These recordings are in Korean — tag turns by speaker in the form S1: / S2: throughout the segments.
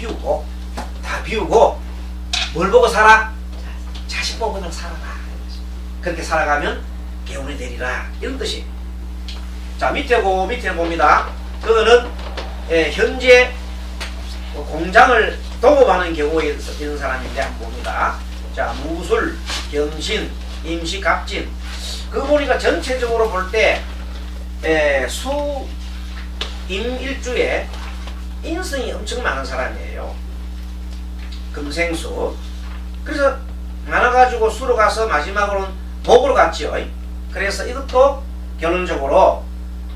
S1: 비우고 다 비우고 뭘 보고 살아? 자식 보고 그냥 살아라. 그렇게 살아가면 개운이 되리라 이런 뜻이. 자 밑에 고 밑에 봅니다. 그거는 예, 현재 뭐 공장을 동업하는 경우에 있는 사람인데 한번 봅니다. 자 무술, 경신, 임시, 갑진. 그 보니까 전체적으로 볼때 예, 수, 임, 일주에 인성이 엄청 많은 사람이에요. 금생수. 그래서 많아가지고 수로 가서 마지막으로는 목으로 갔지요. 그래서 이것도 결론적으로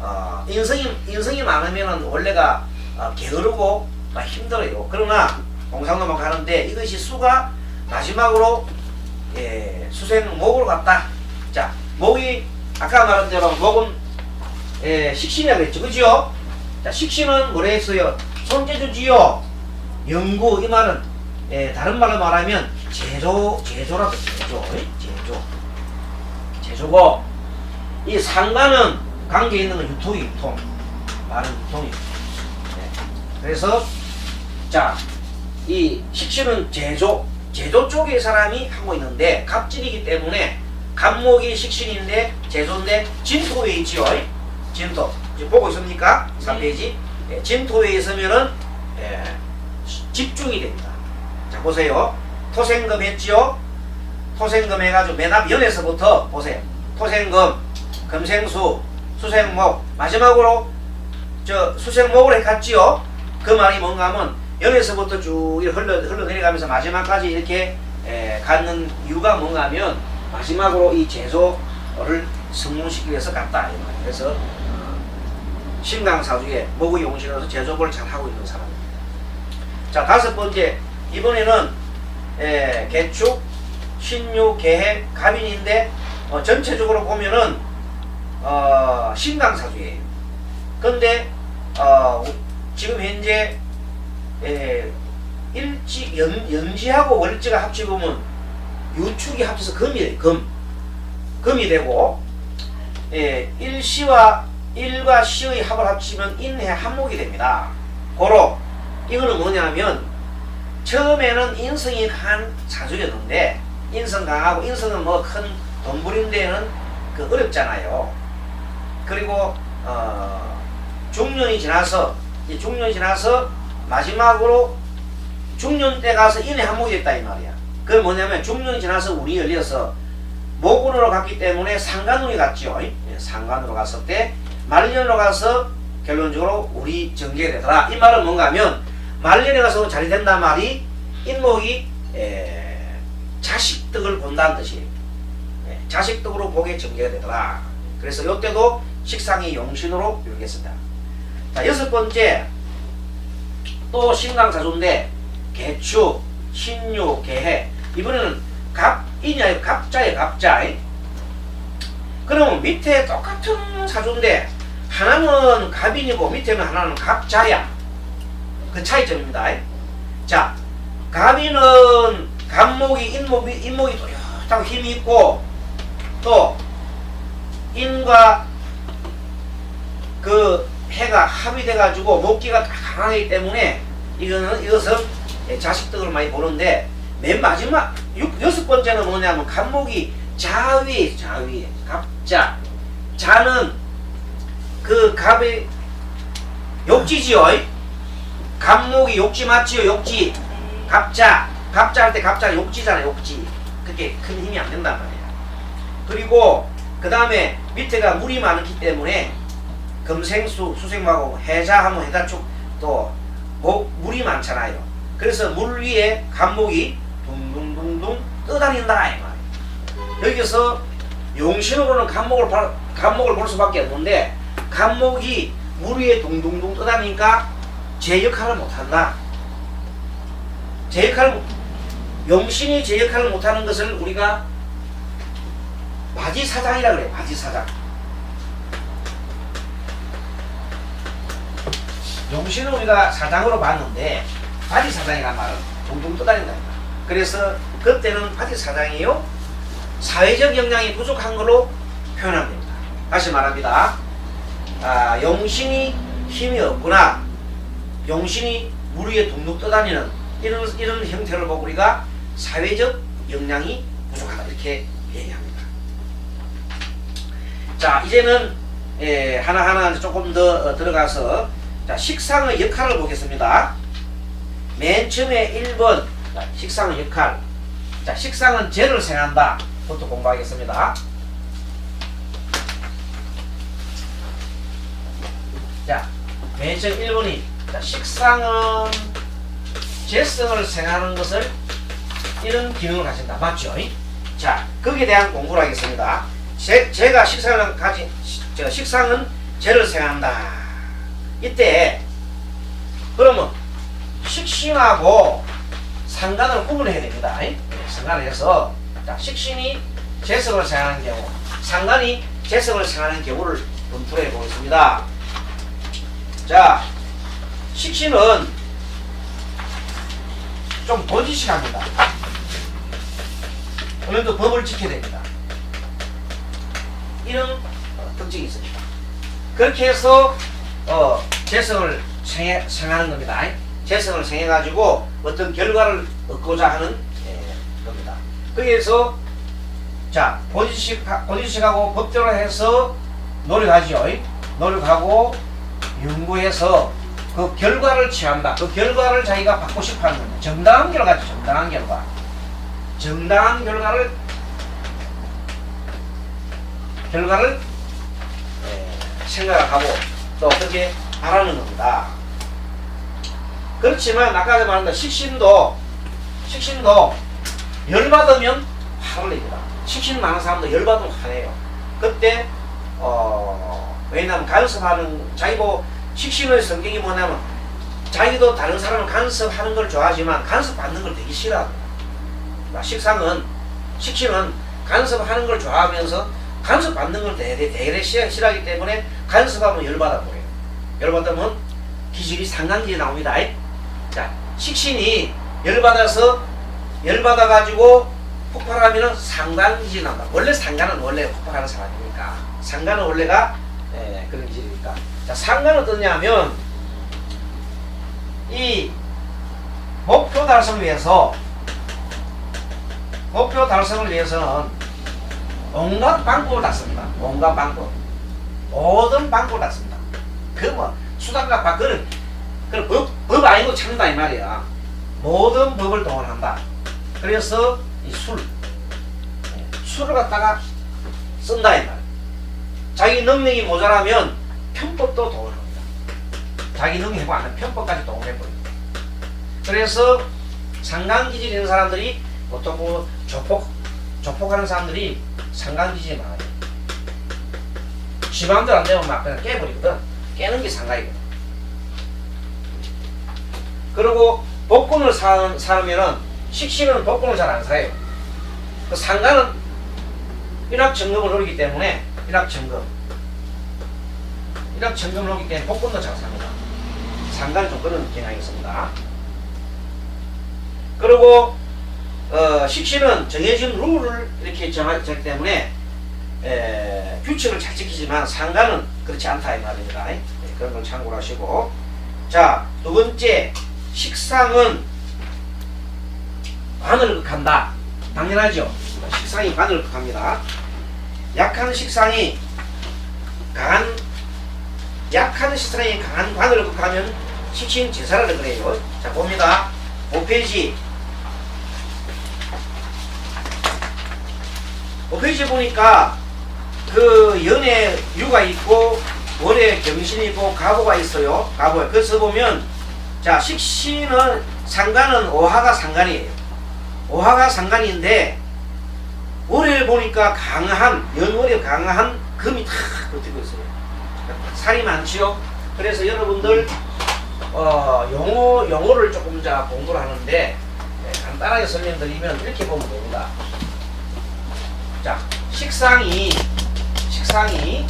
S1: 어, 인성이 인성이 많으면은 원래가 어, 게으르고 막 힘들어요. 그러나 공상도만 가는데 이것이 수가 마지막으로 예, 수생 목으로 갔다. 자, 목이 아까 말한 대로 목은 예, 식신이라고 했죠. 그죠? 자, 식신은 뭐라 했어요? 손재주지요. 연구 이 말은 예, 다른 말로 말하면 제조 제조라고 제조 예? 제조 제조고 이 상관은 관계 있는 건 유통이 유통 말은 유통이 네. 그래서 자이 식신은 제조 제조 쪽의 사람이 하고 있는데 갑진이기 때문에 갑목이 식신인데 제조인데 진토에 있지요 진토 지금 보고 있습니까? 3페이지 예, 진토에 있으면은 예, 집중이 됩니다. 자 보세요. 토생금 했지요 토생금 해가지고 맨앞 연에서부터 보세요. 토생금 금생수 수생목 마지막으로 저 수생목으로 해갔지요. 그 말이 뭔가 하면 연에서부터 쭉 흘러, 흘러내려가면서 마지막까지 이렇게 에, 갖는 이유가 뭔가 하면 마지막으로 이 제조를 성공시키기 위해서 갔다. 그래서 어, 신강사주에 목의 용신으로서 제조를 잘 하고 있는 사람입니다 자 다섯 번째 이번에는 에, 개축 신유 계획 갑인인데 어, 전체적으로 보면은 어, 신강사주예요. 근데 어, 지금 현재 에, 일지 연, 연지하고 월지가 합치보면 유축이 합쳐서 금이에요. 금 금이 되고 예, 일시와 일과 시의 합을 합치면 인해 한목이 됩니다. 고로 이거는 뭐냐면 처음에는 인성이 강한 사주였는데 인성 강하고 인성은 뭐 큰 돈부린 데는 그 어렵잖아요. 그리고 어, 중년이 지나서 이 중년이 지나서 마지막으로 중년 때 가서 인해 한목이 됐다 이 말이야. 그건 뭐냐면 중년이 지나서 운이 열려서 목운으로 갔기 때문에 상간운이 갔죠. 예, 상간으로 갔을 때 말년으로 가서 결론적으로 우리 전개가 되더라. 이 말은 뭔가 하면 말년에 가서 잘 된다 말이 인목이 에, 자식덕을 본다는 뜻이에요. 예, 자식덕으로 보게 전개가 되더라. 그래서 이때도 식상이 용신으로 이루겠습니다. 자 여섯 번째 또 신강사주인데 개축, 신유, 개해 이번에는 아니고 갑자예요 갑자 그러면 밑에 똑같은 사주인데 하나는 갑인이고 밑에는 하나는 갑자야. 그 차이점입니다. 자 갑인은 갑목이 인목이 인목이 또렷하고 힘이 있고 또 인과 그 해가 합의돼 가지고 목기가 강하기 때문에 이거는 이것은 자식덕을 많이 보는데 맨 마지막 육, 여섯 번째는 뭐냐면 갑목이 자위 자위 갑자. 자는 그 갑의 욕지지요 갑목이 욕지 맞지요 욕지 갑자 갑자 할 때 갑자는 욕지잖아 욕지 그렇게 큰 힘이 안 된단 말이야 그리고 그 다음에 밑에가 물이 많기 때문에 금생수 수생하고 해자하면 해자축 또 목, 물이 많잖아요. 그래서 물 위에 간목이 둥둥둥둥 떠다닌다 이 말이에요. 여기서 용신으로는 간목을 바, 간목을 볼 수밖에 없는데 간목이 물 위에 둥둥둥 떠다니니까 제 역할을 못한다. 제 역할을 못- 용신이 제 역할을 못하는 것을 우리가 마지사장이라 그래요. 마지사장. 용신은 우리가 사장으로 봤는데 바지 사장이란 말은 둥둥 떠다닌다. 그래서 그때는 바지 사장이요 사회적 역량이 부족한 걸로 표현합니다. 다시 말합니다. 아, 용신이 힘이 없구나. 용신이 물 위에 둥둥 떠다니는 이런 이런 형태를 보고 우리가 사회적 역량이 부족하다 이렇게 얘기합니다. 자 이제는 예, 하나하나 조금 더 어, 들어가서 자, 식상의 역할을 보겠습니다. 맨 처음에 1번 자, 식상의 역할 자 식상은 죄를 생한다 부터 공부하겠습니다. 자, 맨 처음 1번이 자, 식상은 재성을 생하는 것을 이런 기능을 가진다. 맞죠? 자, 거기에 대한 공부를 하겠습니다. 제, 제가 식상을 가진 시- 저 식상은 죄를 생한다. 이때 그러면 식신하고 상관을 구분해야 됩니다. 네, 상관을 해서 자, 식신이 재성을 생하는 경우, 상관이 재성을 생하는 경우를 검토해 보겠습니다. 자, 식신은 좀 도지식합니다. 오늘도 법을 지켜야 됩니다. 이런 어, 특징이 있습니다. 그렇게 해서 어, 재성을 생해, 생하는 겁니다. 재성을 생해가지고 어떤 결과를 얻고자 하는 예, 겁니다. 그래서 자 고지식 고지식하고 법대로 해서 노력하죠. 노력하고 연구해서 그 결과를 취한다. 그 결과를 자기가 받고 싶어 하는 겁니다. 정당한 결과죠. 정당한 결과. 정당한 결과를 결과를 예, 생각하고 또 어떻게 바라는 겁니다. 그렇지만 아까 말한 식신도 식신도 열받으면 화를 냅니다. 식신 많은 사람도 열받으면 화내요. 그때 어 왜냐하면 간섭하는 자기고 식신의 성격이 뭐냐면 자기도 다른 사람을 간섭하는 걸 좋아하지만 간섭받는 걸 되게 싫어합니다. 아, 식상은 식신은 간섭하는 걸 좋아하면서 간섭받는 걸 되게 되게 싫어- 싫어하기 때문에 간섭하면 열받아 보여요. 열받으면 기질이 상강기에 나옵니다. 자, 식신이 열받아서 열받아 가지고 폭발하면은 상간기질이 나온다. 원래 상간은 원래 폭발하는 사람이니까 상간은 원래가 예, 그런 기질이니까. 자, 상간은 어떠냐면 이 목표 달성을 위해서 목표 달성을 위해서는 온갖 방법을 다 씁니다. 온갖 방법. 모든 방법을 다 씁니다. 그 뭐 수단과 방 그는 그는 법, 법 아니고 찾는다 이 말이야. 모든 법을 동원한다. 그래서 이 술, 예, 술을 갖다가 쓴다 이 말. 자기 능력이 모자라면 편법도 동원합니다. 자기 능력이 하면 편법까지 동원해버립니다. 그래서 상강기질 있는 사람들이 보통 뭐 조폭, 조폭하는 사람들이 상강기질이 많아요. 지 마음대로 안 되면 막 그냥 깨버리거든. 깨는 게 상가이거든. 그리고 복권을 사, 사면은 식신은 복권을 잘 안 사요. 그 상가는 일확천금을 노리기 때문에 일확천금. 일확천금을 노리기 때문에 복권도 잘 삽니다. 상가는 좀 그런 경향이 있습니다. 그리고 어, 식신은 정해진 룰을 이렇게 정하기 때문에 에, 규칙을 잘 지키지만 상가는 그렇지 않다 이 말입니다. 네, 그런 걸 참고를 하시고 자 두 번째 식상은 관을 극한다. 당연하죠. 식상이 관을 극합니다. 약한 식상이 강한 약한 식상이 강한 관을 극하면 식신 제사를 그래요. 자 봅니다. 5페이지 5페이지 보니까 그 연애 유가 있고 월에 경신이 있고 가보가 있어요. 가보. 그래서 보면 자 식신은 상관은 오화가 상관이에요. 오화가 상관인데 월에 보니까 강한 연월에 강한 금이 탁 버티고 있어요. 살이 많지요. 그래서 여러분들 어, 용어 용어를 조금 자 공부를 하는데 네, 간단하게 설명드리면 이렇게 보면 됩니다. 자 식상이 식상이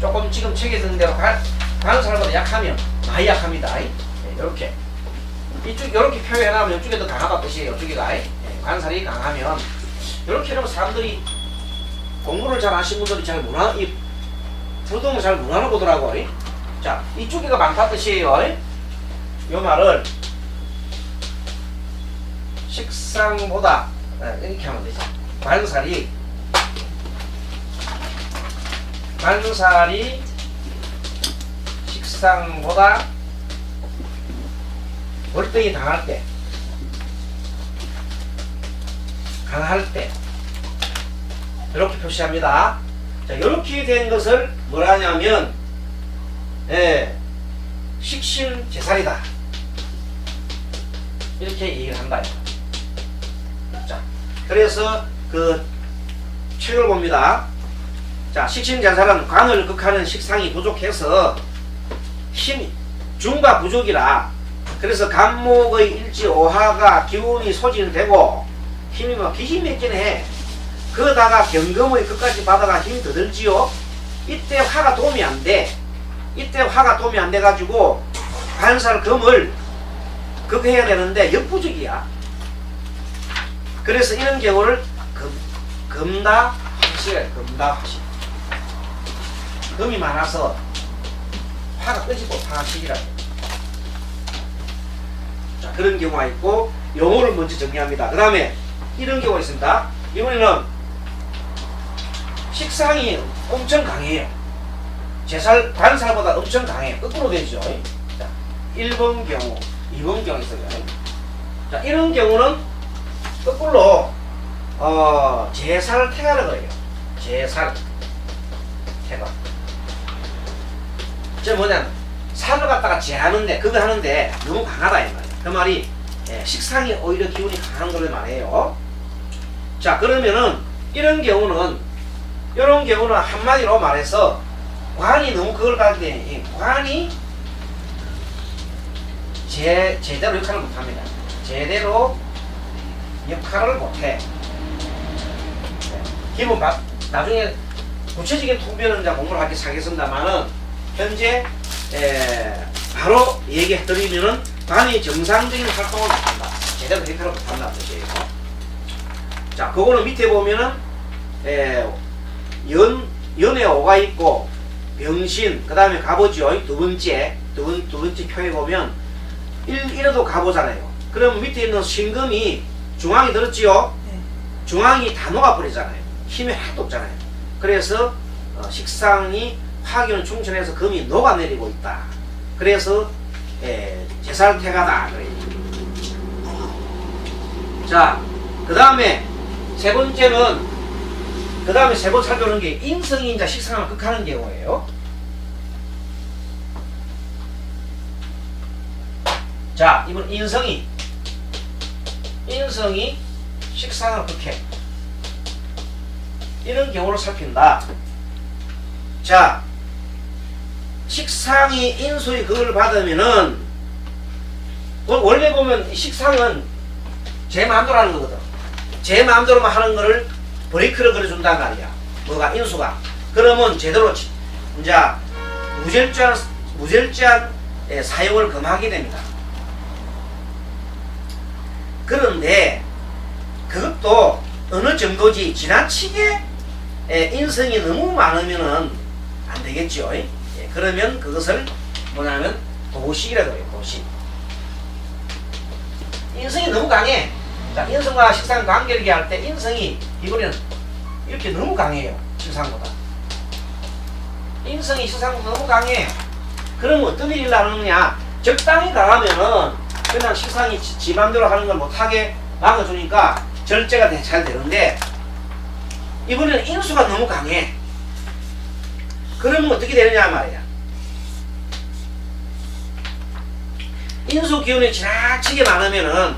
S1: 조금 지금 책에 드는 대로 가, 다른 사람보다 약하면 많이 약합니다. 네, 이렇게 이쪽 이렇게 표현하면 이쪽에 더 강하다 뜻이에요. 이쪽이가 네, 관살이 강하면 이렇게 하면 사람들이 공부를 잘 하신 분들이 잘 못하 이 부동을 잘 못하나 보더라고. 자 이쪽이가 많다 뜻이에요. 요 말을 식상보다 네, 이렇게 하면 되죠. 관살이 관살이 식상보다 월등히 강할 때 강할 때 이렇게 표시합니다. 자, 이렇게 된 것을 뭐라 하냐면 예, 식신제살이다. 이렇게 얘기를 한다. 자, 그래서 그 책을 봅니다. 자, 식신제살은 관을 극하는 식상이 부족해서 힘이 중과 부족이라 그래서 간목의 일지 오하가 기운이 소진되고 힘이 막 기진맥진해. 그러다가 경금의 끝까지 받아가 힘이 더 들지요. 이때 화가 도움이 안 돼. 이때 화가 도움이 안 돼가지고 관살 금을 극해야 되는데 역부족이야. 그래서 이런 경우를 금, 금다 화실, 금다 화실. 금이 많아서 화가 끄지고 화실이라. 자 그런 경우가 있고 용어를 먼저 정리합니다. 그 다음에 이런 경우가 있습니다. 이번에는 식상이 엄청 강해요. 제살, 관살보다 엄청 강해요. 거꾸로 되죠. 자, 1번 경우, 2번 경우 있어요. 자, 이런 경우는 거꾸로, 어, 제살 태가라 그래요. 제살 태가. 저 뭐냐, 살을 갖다가 제하는데, 그거 하는데 너무 강하다, 이 말이에요. 그 말이, 예, 식상이 오히려 기운이 강한 걸 말해요. 자, 그러면은, 이런 경우는, 이런 경우는 한마디로 말해서, 관이 너무 그걸 가지고 이 관이 제, 제대로 역할을 못합니다. 제대로 역할을 못해. 네. 기본 바, 나중에 구체적인 통변은 공부를 하기 시작했습니다만은 현재 에, 바로 얘기해 드리면은 관이 정상적인 활동을 못한다. 제대로 역할을 못한다는 뜻이에요. 자, 그거는 밑에 보면은 에, 연 연에 오가 있고 병신 그 다음에 갑오죠 두 번째 두, 번, 두 번째 표에 보면 일, 이래도 갑오잖아요. 그럼 밑에 있는 신금이 중앙이 들었지요?
S2: 네.
S1: 중앙이 다 녹아버리잖아요. 힘이 하나도 없잖아요. 그래서 어, 식상이 화기는 충천해서 금이 녹아내리고 있다. 그래서 에, 제살태가다. 그래요 자그 다음에 세 번째는 그 다음에 세 번 살펴보는 게 이제 식상을 극하는 경우예요. 자, 이번 인성이 인성이 식상을 극해. 이런 경우를 살핀다. 자, 식상이 인수의 극을 받으면은 원- 원래 보면 이 식상은 제 마음대로 하는 거거든. 제 마음대로만 하는 거를 브레이크를 걸어준단 말이야. 뭐가 인수가. 그러면 제대로 지- 이제 무절제한 무절제한 예, 사용을 금하게 됩니다. 그런데 그것도 어느 정도지 지나치게 예, 인성이 너무 많으면은 안 되겠죠. 예, 그러면 그것을 뭐냐면 도식이라고 해요. 도식. 인성이 너무 강해. 자, 인성과 식상 관계를 할 때 인성이 이번에는 이렇게 너무 강해요. 식상보다. 인성이 식상보다 너무 강해. 그럼 어떤 일이 나느냐? 적당히 강하면은 그냥 식상이 지, 지 맘대로 하는 걸 못하게 막아주니까 절제가 되- 잘 되는데 이번에는 인수가 너무 강해. 그러면 어떻게 되느냐 말이야. 인수 기운이 지나치게 많으면은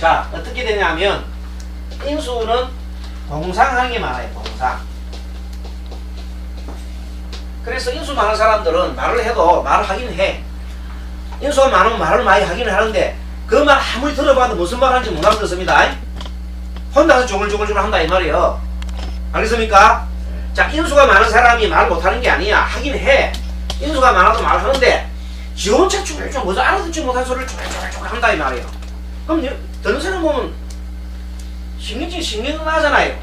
S1: 자 어떻게 되냐면 인수는 동상하는 게 많아요 동상. 그래서 인수 많은 사람들은 말을 해도 말을 하긴 해. 인수가 많으면 말을 많이 하긴 하는데 그 말 아무리 들어봐도 무슨 말 하는지 못 알아듣습니다. 혼자서 조글조글조글 한다 이 말이에요. 알겠습니까? 자 인수가 많은 사람이 말 못하는 게 아니야. 하긴 해. 인수가 많아도 말하는데 지 혼자 쭉쭉 뭐죠 알아듣지 못한 소리를 쭉쭉쭉 한다 이 말이에요. 그럼 여- 듣는 사람 보면 신경질 신경 나잖아요.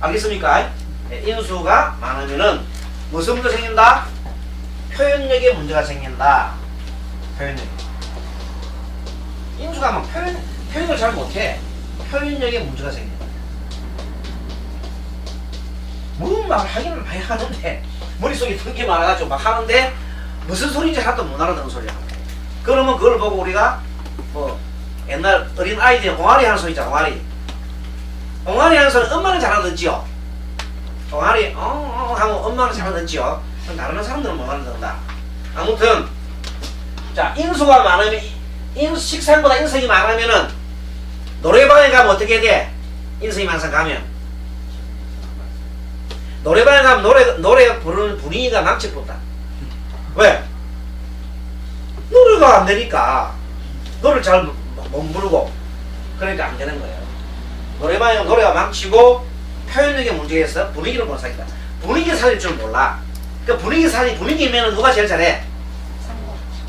S1: 알겠습니까? 네, 인수가 많으면은 무슨 문제 생긴다? 표현력에 문제가 생긴다. 표현력. 수가 막 표현, 표현을 잘 못해. 표현력에 문제가 생긴다. 무슨 말을 하기는 많이 하는데 머릿속에 든게 많아가지고 막 하는데 무슨 소리인지 하나도 못 알아듣는 소리야. 그러면 그걸 보고 우리가 뭐 옛날 어린 아이들이 옹알이 하는 소리 있잖아 옹알이 옹알이 하는 소리 엄마는 잘하는지요 옹알이 어, 어 하면 엄마는 잘하는지요 다른 사람들은 못 알아듣는다 아무튼 자 인수가 많으면 인, 식상보다 인성이 많으면은 노래방에 가면 어떻게 돼? 인성이 많상 가면 노래방에 가면 노래 노래 부르는 분위기가 망쳐붙다 왜? 노래가 안 되니까 노래를 잘 못 부르고 그러니까 안 되는 거예요. 노래방에 노래가 망치고 표현력에 문제가 있어 분위기를 못 살린다. 분위기 살릴 줄 몰라. 그 분위기 살리 분위기면 누가 제일 잘해?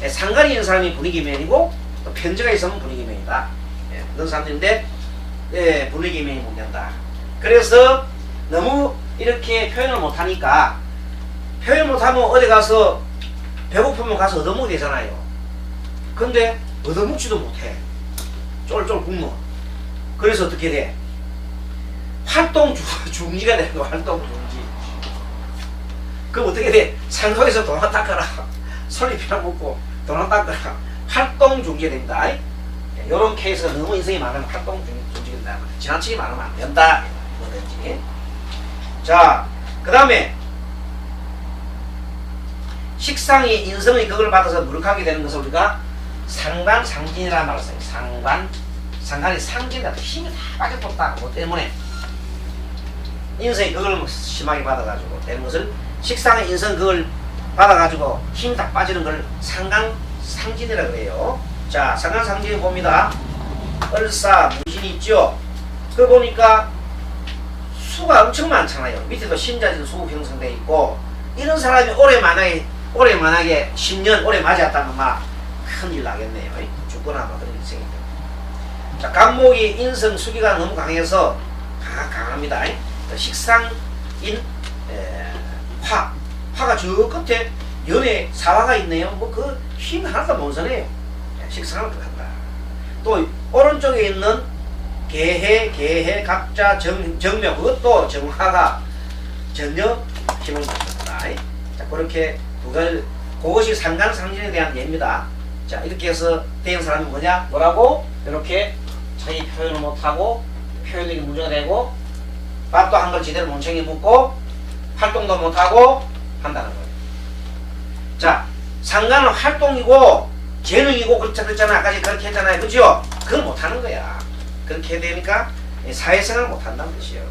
S1: 예, 상관이 있는 사람이 분위기면이고 또 편지가 있으면 분위기면이다. 예, 그런 사람들인데 예, 분위기면이 문제다. 그래서 너무 이렇게 표현을 못하니까 표현 못하면 어디 가서 배고프면 가서 얻어먹게 되잖아요. 근데 얻어먹지도 못해. 쫄쫄 굶어. 그래서 어떻게 돼? 활동 주, 중지가 되는 거야, 활동 중지. 그럼 어떻게 돼? 상속에서 돈 하나 닦아라. 설립이나 먹고 돈 하나 닦아라. 활동 중지됩니다. 이런 케이스가 너무 인생이 많으면 활동 중- 중지된다. 지나치게 많으면 안 된다. 뭐든지. 자, 그 다음에 식상이 인성의 그걸 받아서 무력하게 되는 것을 우리가 상반상진이라는 말을 써요. 상반 상관이 상진다 힘이 다 빠져버렸다. 뭐 때문에 인성이 그걸 뭐 심하게 받아가지고 되는 것을 식상의 인성 그걸 받아가지고 힘이 다 빠지는 걸 상간상진이라 그래요. 자 상간상진 봅니다. 얼사 무진이 있죠. 그 보니까 수가 엄청 많잖아요. 밑에도 신자진 수 형성돼 있고 이런 사람이 올해 만약에 올해 만약에 10년 올해 맞았다면 막 큰일 나겠네요. 죽거나 뭐 그런 생긴다. 자, 간목이 인성 수기가 너무 강해서 강, 강합니다. 식상인 에, 화 화가 저 끝에 연에 사화가 있네요. 뭐 그 힘 하나도 못 써네요. 식상을 들어간다. 또 오른쪽에 있는 개해 개해 각자 정, 정명 그것도 정화가 전혀 힘을 못 씁니다. 자 그렇게 두 가지 그것이 상간상진에 대한 예입니다. 자 이렇게 해서 된 사람이 뭐냐 뭐라고 이렇게 자기 표현을 못하고 표현력이 문제가 되고 밥도 한 걸 제대로 멍청이 묻고 활동도 못하고 한다는 거예요. 자 상관은 활동이고 재능이고 그랬잖아. 아까 그렇게 했잖아요. 그죠? 그걸 못하는 거야. 그렇게 되니까 사회생활 못한다는 뜻이에요.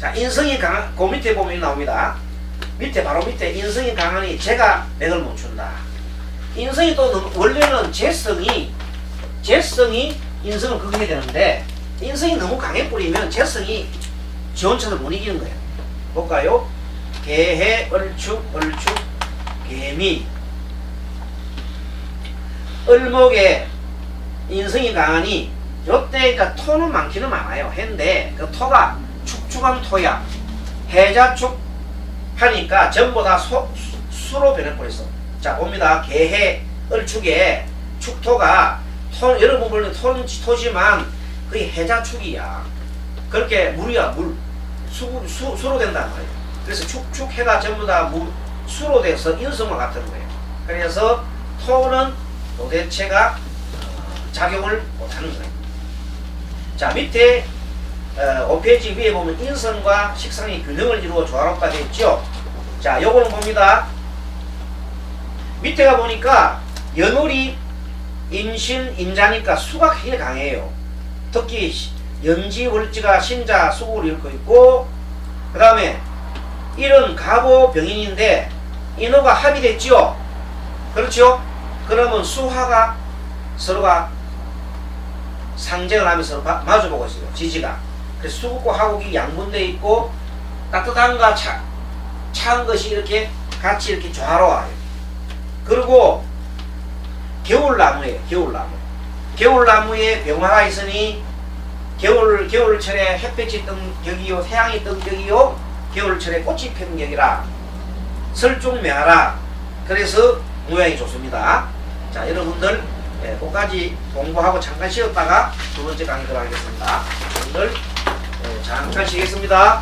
S1: 자 인성이 강한 그 밑에 보면 나옵니다. 밑에 바로 밑에 인성이 강하니 제가 맥을 못 춘다. 인성이 또 원래는 재성이 재성이 인성을 그게 되는데 인성이 너무 강해 뿌리면 재성이 지원천을 못 이기는 거예요 볼까요? 개해 얼축 얼축 개미. 을목에 인성이 강하니 요때 그러니까 토는 많기는 많아요. 해인데 그 토가 축축한 토야. 해자축 하니까 전부 다 소, 수- 수로 변해버렸어. 자 봅니다. 개해 을축에 축토가 토, 여러분 보는 토는 토지만 그게 해자축이야. 그렇게 물이야 물. 수, 수, 수로 된단 말이에요 그래서 축축 해가 전부 다 물, 수로 돼서 인성과 같은 거예요. 그래서 토는 도대체가 어, 작용을 못하는 거예요. 자 밑에 어, 5페이지 위에 보면 인성과 식상의 균형을 이루어 조화롭다 되어 있죠? 자 요거는 봅니다. 밑에가 보니까 연월이 임신 임자니까 수가 굉장히 강해요. 특히 시- 연지 월지가 신자 수국을 일고 있고 그 다음에 일은 가보 병인인데 인호가 합의됐지요. 그렇죠 그러면 수화가 서로가 상쟁을 하면서 마- 마주보고 있어요 지지가. 그래서 수국과 화국이 양분돼 있고 따뜻함과 차, 차은 것이 이렇게 같이 이렇게 조화로워요. 그리고 겨울나무예요 겨울나무 겨울나무에 병화가 있으니 겨울 겨울철에 햇볕이 뜬 격이요 태양이 뜬 격이요 겨울철에 꽃이 피는 격이라 설중매하라 그래서 모양이 좋습니다 자 여러분들 예, 그까지 공부하고 잠깐 쉬었다가 두 번째 강의 들어가겠습니다. 오늘 예, 잠깐 쉬겠습니다.